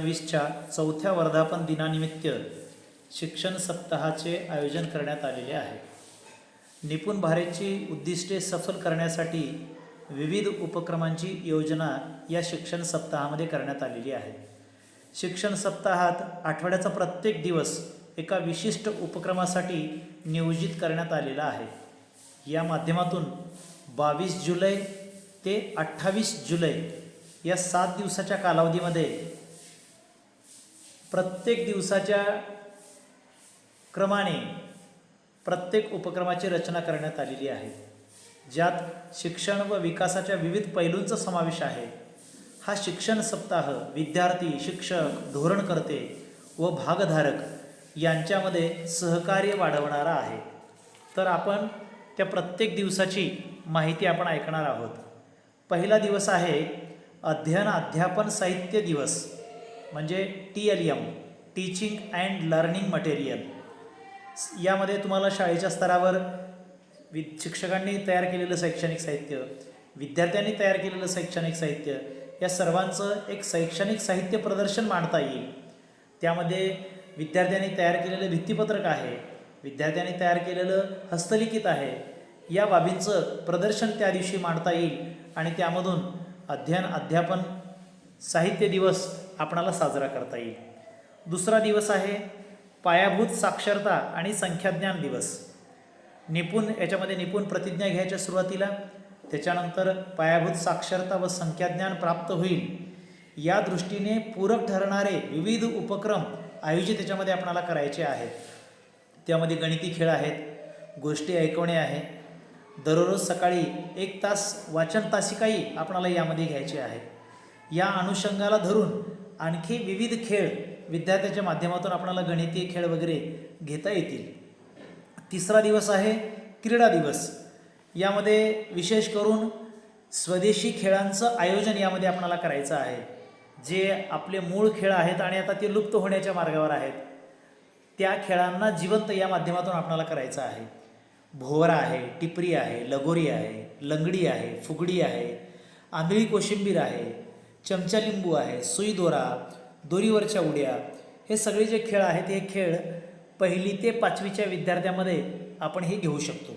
वीसच्या चौथ्या वर्धापन दिनानिमित्त शिक्षण सप्ताहाचे आयोजन करण्यात आलेले आहे. निपुण भारतची उद्दिष्टे सफल करण्यासाठी विविध उपक्रमांची योजना या शिक्षण सप्ताहामध्ये करण्यात आलेली आहे. शिक्षण सप्ताहात आठवड्याचा प्रत्येक दिवस एका विशिष्ट उपक्रमासाठी नियोजित करण्यात आलेला आहे. या माध्यमातून बावीस जुलै ते अठ्ठावीस जुलै या सात दिवसाच्या कालावधीमध्ये प्रत्येक दिवसाच्या क्रमाने प्रत्येक उपक्रमाची रचना करण्यात आलेली आहे. ज्यात शिक्षण व विकासाच्या विविध पैलूंचा समावेश आहे. हा शिक्षण सप्ताह विद्यार्थी शिक्षक धोरणकर्ते व भागधारक यांच्यामध्ये सहकार्य वाढवणारा आहे. तर आपण त्या प्रत्येक दिवसाची माहिती आपण ऐकणार आहोत. पहिला दिवस आहे अध्ययन अध्यापन साहित्य दिवस. म्हणजे T L M teaching and learning material यामध्ये तुम्हाला शाळेच्या स्तरावर वि शिक्षकांनी तयार केलेलं शैक्षणिक साहित्य विद्यार्थ्यांनी तयार केलेलं शैक्षणिक साहित्य या सर्वांचं एक शैक्षणिक साहित्य प्रदर्शन मांडता येईल. त्यामध्ये विद्यार्थ्यांनी तयार केलेलं भित्तीपत्रक आहे विद्यार्थ्यांनी तयार केलेलं हस्तलिखित आहे या बाबींचं प्रदर्शन त्या दिवशी मांडता येईल आणि त्यामधून अध्ययन अध्यापन साहित्य दिवस आपणाला साजरा करता येईल. दुसरा दिवस आहे पायाभूत साक्षरता आणि संख्याज्ञान दिवस. निपुण याच्यामध्ये निपुण प्रतिज्ञा घ्यायच्या सुरुवातीला त्याच्यानंतर पायाभूत साक्षरता व संख्याज्ञान प्राप्त होईल. या दृष्टीने पूरक ठरणारे विविध उपक्रम आयोजित त्याच्यामध्ये आपणाला करायचे आहेत. त्यामध्ये गणिती खेळ आहेत गोष्टी ऐकवणे आहे. दररोज सकाळी एक तास वाचन तासिकाही आपणाला यामध्ये घ्यायचे आहे. या अनुषंगाला धरून आणखी विविध खेळ विद्यार्थ्याच्या माध्यमातून आपणाला गणितीय खेळ वगैरे घेता येतील. तिसरा दिवस आहे क्रीडा दिवस. यामध्ये विशेष करून स्वदेशी खेळांचं आयोजन यामध्ये आपणाला करायचं आहे. जे आपले मूळ खेळ आहेत आणि आता ते लुप्त होण्याच्या मार्गावर आहेत. त्या खेळांना जिवंत या माध्यमातून आपणाला करायचं आहे. भोवरा आहे टिपरी आहे लगोरी आहे लंगडी आहे फुगडी आहे आंधळी कोशिंबीर आहे चमचा लिंबू आहे सुई दोरा दोरीवरच्या उड्या हे सगळे जे खेळ आहेत हे खेळ पहिली ते पाचवीच्या विद्यार्थ्यामध्ये आपण हे घेऊ शकतो.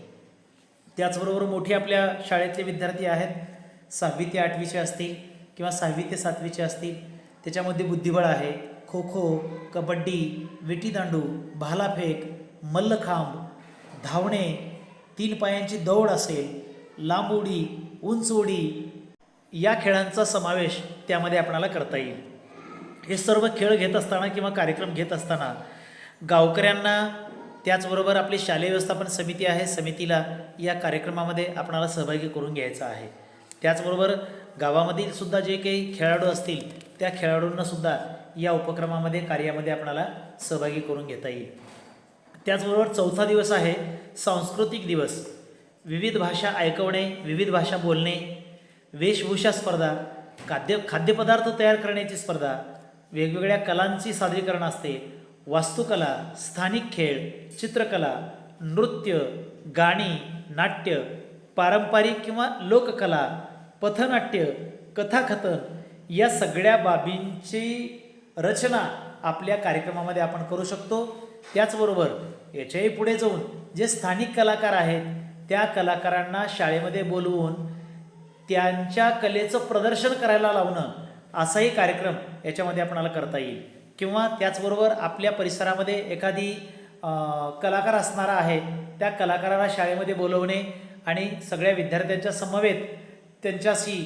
त्याचबरोबर मोठे आपल्या शाळेतले विद्यार्थी आहेत सहावी ते आठवीचे असतील किंवा सहावी ते सातवीचे असतील त्याच्यामध्ये बुद्धिबळ आहे खो खो कबड्डी विटीदांडू भालाफेक मल्लखांब धावणे तीन पायांची दौड असेल लांब उडी उंच उडी या खेळांचा समावेश त्यामध्ये आपणाला करता येईल. हे सर्व खेळ घेत असताना किंवा कार्यक्रम घेत असताना गावकऱ्यांना त्याचबरोबर आपली शालेय व्यवस्थापन समिती आहे समितीला या कार्यक्रमामध्ये आपणाला सहभागी करून घ्यायचा आहे. त्याचबरोबर गावामधील सुद्धा जे काही खेळाडू असतील त्या खेळाडूंनासुद्धा या उपक्रमामध्ये कार्यामध्ये आपणाला सहभागी करून घेता येईल. त्याचबरोबर चौथा दिवस आहे सांस्कृतिक दिवस. विविध भाषा ऐकवणे विविध भाषा बोलणे वेशभूषा स्पर्धा खाद्य खाद्यपदार्थ तयार करण्याची स्पर्धा वेगवेगळ्या कलांची सादरीकरण असते. वास्तुकला स्थानिक खेळ चित्रकला नृत्य गाणी नाट्य पारंपरिक किंवा लोककला पथनाट्य कथाकथन या सगळ्या बाबींची रचना आपल्या कार्यक्रमामध्ये आपण करू शकतो. त्याचबरोबर याच्याही पुढे जाऊन जे स्थानिक कलाकार आहेत त्या कलाकारांना शाळेमध्ये बोलवून त्यांच्या कलेचं प्रदर्शन करायला लावणं असाही कार्यक्रम याच्यामध्ये आपणाला करता येईल. किंवा त्याचबरोबर आपल्या परिसरामध्ये एखादी कलाकार असणारा आहे त्या कलाकाराला शाळेमध्ये बोलवणे आणि सगळ्या विद्यार्थ्यांच्या समवेत त्यांच्याशी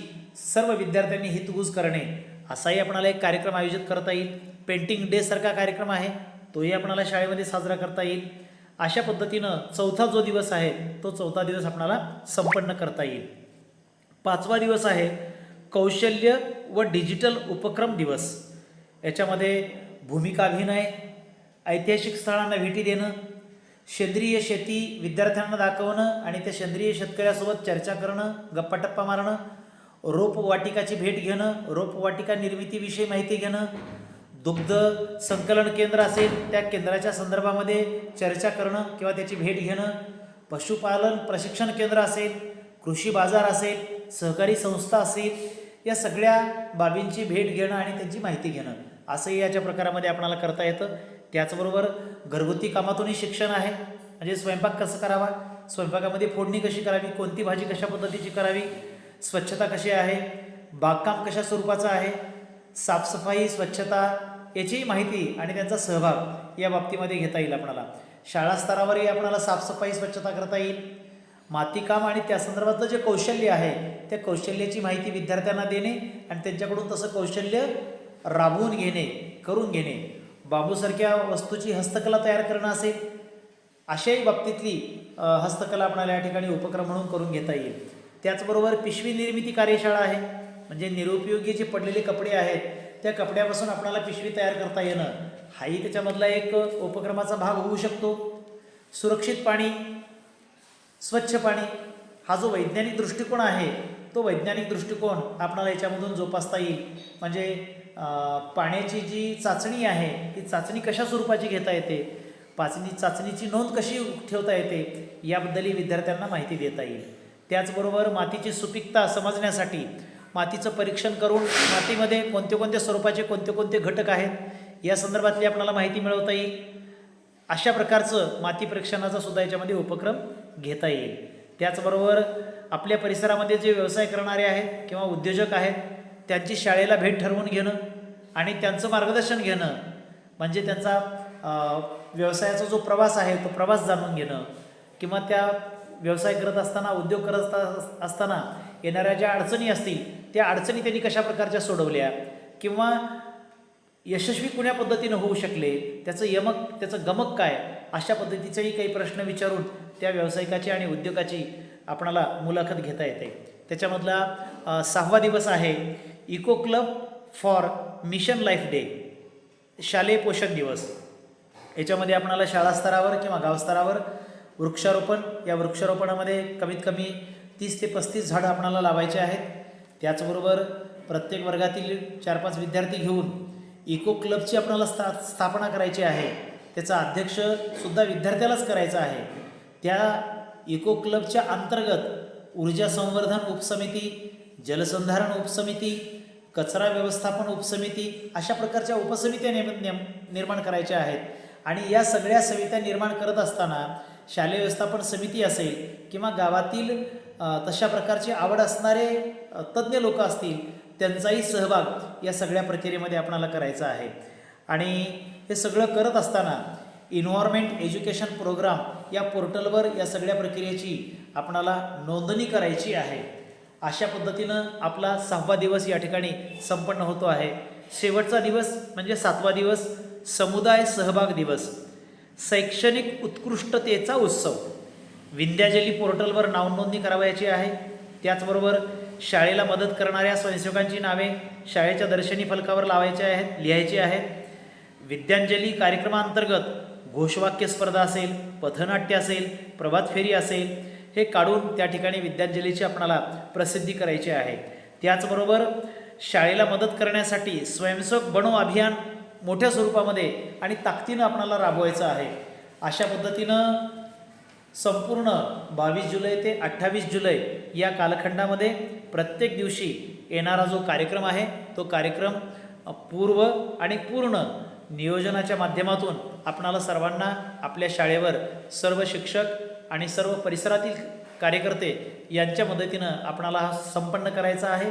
सर्व विद्यार्थ्यांनी हितगुज करणे असाही आपणाला एक कार्यक्रम आयोजित करता येईल. पेंटिंग डे सारखा कार्यक्रम आहे तोही आपणाला शाळेमध्ये साजरा करता येईल. अशा पद्धतीनं चौथा जो दिवस आहे तो चौथा दिवस आपणाला संपन्न करता येईल. पाचवा दिवस आहे कौशल्य व डिजिटल उपक्रम दिवस. याच्यामध्ये भूमिका अभिनय ऐतिहासिक स्थळांना भेटी देणं सेंद्रिय शेती विद्यार्थ्यांना दाखवणं आणि त्या सेंद्रिय शेतकऱ्यासोबत चर्चा करणं गप्पाटप्पा मारणं रोपवाटिकाची भेट घेणं रोपवाटिका निर्मितीविषयी माहिती घेणं दुग्ध संकलन केंद्र असेल त्या केंद्राच्या संदर्भामध्ये चर्चा करणं किंवा त्याची भेट घेणं पशुपालन प्रशिक्षण केंद्र असेल कृषी बाजार असेल सहकारी संस्था असेल या सगळ्या बाबींची भेट घेणं आणि त्यांची माहिती घेणं असंही याच्या प्रकारामध्ये आपणाला करता येतं. त्याचबरोबर घरगुती कामातूनही शिक्षण आहे. म्हणजे स्वयंपाक कसं करावा? स्वयंपाकामध्ये फोडणी कशी करावी? कोणती भाजी कशा पद्धतीची करावी? स्वच्छता कशी आहे? बागकाम कशा स्वरूपाचं आहे? साफसफाई स्वच्छता याचीही माहिती आणि त्यांचा सहभाग या बाबतीमध्ये घेता येईल आपणाला. शाळा स्तरावरही आपणाला साफसफाई स्वच्छता करता येईल. मातीकाम आणि त्या संदर्भातलं जे कौशल्य आहे त्या कौशल्याची माहिती विद्यार्थ्यांना देणे आणि त्यांच्याकडून तसं कौशल्य राबवून घेणे करून घेणे. बांबूसारख्या वस्तूची हस्तकला तयार करणं असेल अशाही बाबतीतली हस्तकला आपणाला या ठिकाणी उपक्रम म्हणून करून घेता येईल. त्याचबरोबर पिशवी निर्मिती कार्यशाळा आहे. म्हणजे निरुपयोगी जे पडलेले कपडे आहेत त्या कपड्यापासून आपणाला पिशवी तयार करता येणं हाही त्याच्यामधला एक उपक्रमाचा भाग होऊ शकतो. सुरक्षित पाणी स्वच्छ पाणी हा जो वैज्ञानिक दृष्टिकोन आहे तो वैज्ञानिक दृष्टिकोन आपणाला याच्यामधून जोपासता येईल. म्हणजे पाण्याची जी चाचणी आहे ती चाचणी कशा स्वरूपाची घेता येते? पाचणी चाचणीची नोंद कशी ठेवता येते? याबद्दलही विद्यार्थ्यांना माहिती देता येईल. त्याचबरोबर मातीची सुपीकता समजण्यासाठी मातीचं परीक्षण करून मातीमध्ये कोणते कोणते स्वरूपाचे कोणते कोणते घटक आहेत या संदर्भातली आपल्याला माहिती मिळवता येईल. अशा प्रकारचं माती परीक्षणाचा सुद्धा याच्यामध्ये उपक्रम घेता येईल. त्याचबरोबर आपल्या परिसरामध्ये जे व्यवसाय करणारे आहेत किंवा उद्योजक आहेत त्यांची शाळेला भेट ठरवून घेणं आणि त्यांचं मार्गदर्शन घेणं म्हणजे त्यांचा व्यवसायाचा जो प्रवास आहे तो प्रवास जाणून घेणं किंवा त्या व्यवसाय करत असताना उद्योग करत असता- असताना येणाऱ्या ज्या अडचणी असतील त्या अडचणी त्यांनी कशा प्रकारच्या सोडवल्या किंवा यशस्वी कुण्या पद्धतीनं होऊ शकले त्याचं यमक त्याचं गमक काय अशा पद्धतीचेही काही प्रश्न विचारून त्या व्यावसायिकाची आणि उद्योगाची आपणाला मुलाखत घेता येते. त्याच्यामधला सहावा दिवस आहे eco club for mission life day शालेय पोषण दिवस. याच्यामध्ये आपणाला शाळा स्तरावर किंवा गावस्तरावर वृक्षारोपण या वृक्षारोपणामध्ये कमीत कमी तीस ते पस्तीस झाडं आपणाला लावायचे आहेत. त्याचबरोबर प्रत्येक वर्गातील चार पाच विद्यार्थी घेऊन इको क्लबची आपणाला स्था स्थापना करायची आहे. त्याचा अध्यक्ष सुद्धा विद्यार्थ्यालाच करायचा आहे. त्या इको क्लबच्या अंतर्गत ऊर्जा संवर्धन उपसमिती जलसंधारण उपसमिती कचरा व्यवस्थापन उपसमिती अशा प्रकारच्या उपसमित्या नेम नेम निर्माण करायच्या आहेत. आणि या सगळ्या समित्या निर्माण करत असताना शालेय व्यवस्थापन समिती असेल किंवा गावातील तशा प्रकारची आवड असणारे तज्ज्ञ लोक असतील त्यांचाही सहभाग या सगळ्या प्रक्रियेमध्ये आपणाला करायचा आहे. आणि हे सगळं करत असताना इन्व्हायरमेंट एज्युकेशन प्रोग्राम या पोर्टलवर या सगळ्या प्रक्रियेची आपणाला नोंदणी करायची आहे. अशा पद्धतीनं आपला सहावा दिवस या ठिकाणी संपन्न होतो आहे. शेवटचा दिवस म्हणजे सातवा दिवस समुदाय सहभाग दिवस शैक्षणिक उत्कृष्टतेचा उत्सव. विंध्याजली पोर्टलवर नावनोंदणी करावयाची आहे. त्याचबरोबर शाळेला मदत करणाऱ्या स्वयंसेवकांची नावे शाळेच्या दर्शनी फलकावर लावायची आहेत लिहायची आहेत. विद्यांजली कार्यक्रमांतर्गत घोषवाक्य स्पर्धा असेल पथनाट्य असेल प्रभात फेरी असेल हे काढून त्या ठिकाणी विद्यांजलीची आपणाला प्रसिद्धी करायची आहे. त्याचबरोबर शाळेला मदत करण्यासाठी स्वयंसेवक बनो अभियान मोठ्या स्वरूपामध्ये आणि ताकदीनं आपणाला राबवायचं आहे. अशा पद्धतीनं संपूर्ण बावीस जुलै ते अठ्ठावीस जुलै या कालखंडामध्ये प्रत्येक दिवशी येणारा जो कार्यक्रम आहे तो कार्यक्रम पूर्व आणि पूर्ण नियोजनाच्या माध्यमातून आपणाला सर्वांना आपल्या शाळेवर सर्व शिक्षक आणि सर्व परिसरातील कार्यकर्ते यांच्या मदतीनं आपणाला हा संपन्न करायचा आहे.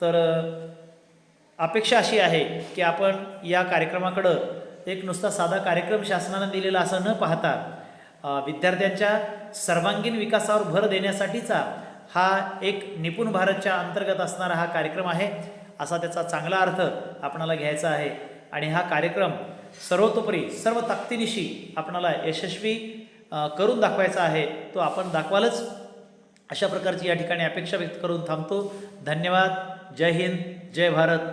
तर अपेक्षा अशी आहे की आपण या कार्यक्रमाकडं एक नुसता साधा कार्यक्रम शासनानं दिलेला असं न पाहता विद्यार्थ्यांच्या सर्वांगीण विकासावर भर देण्यासाठीचा हा एक निपुण भारतच्या अंतर्गत असणारा हा कार्यक्रम आहे. असा त्याचा चांगला अर्थ आपणाला घ्यायचा आहे. आणि हा कार्यक्रम सर्वतोपरी सर्व ताकदीनिशी आपणाला यशस्वी करून दाखवायचा आहे तो आपण दाखवालच. अशा प्रकारची या ठिकाणी अपेक्षा व्यक्त करून थांबतो. धन्यवाद. जय हिंद. जय भारत.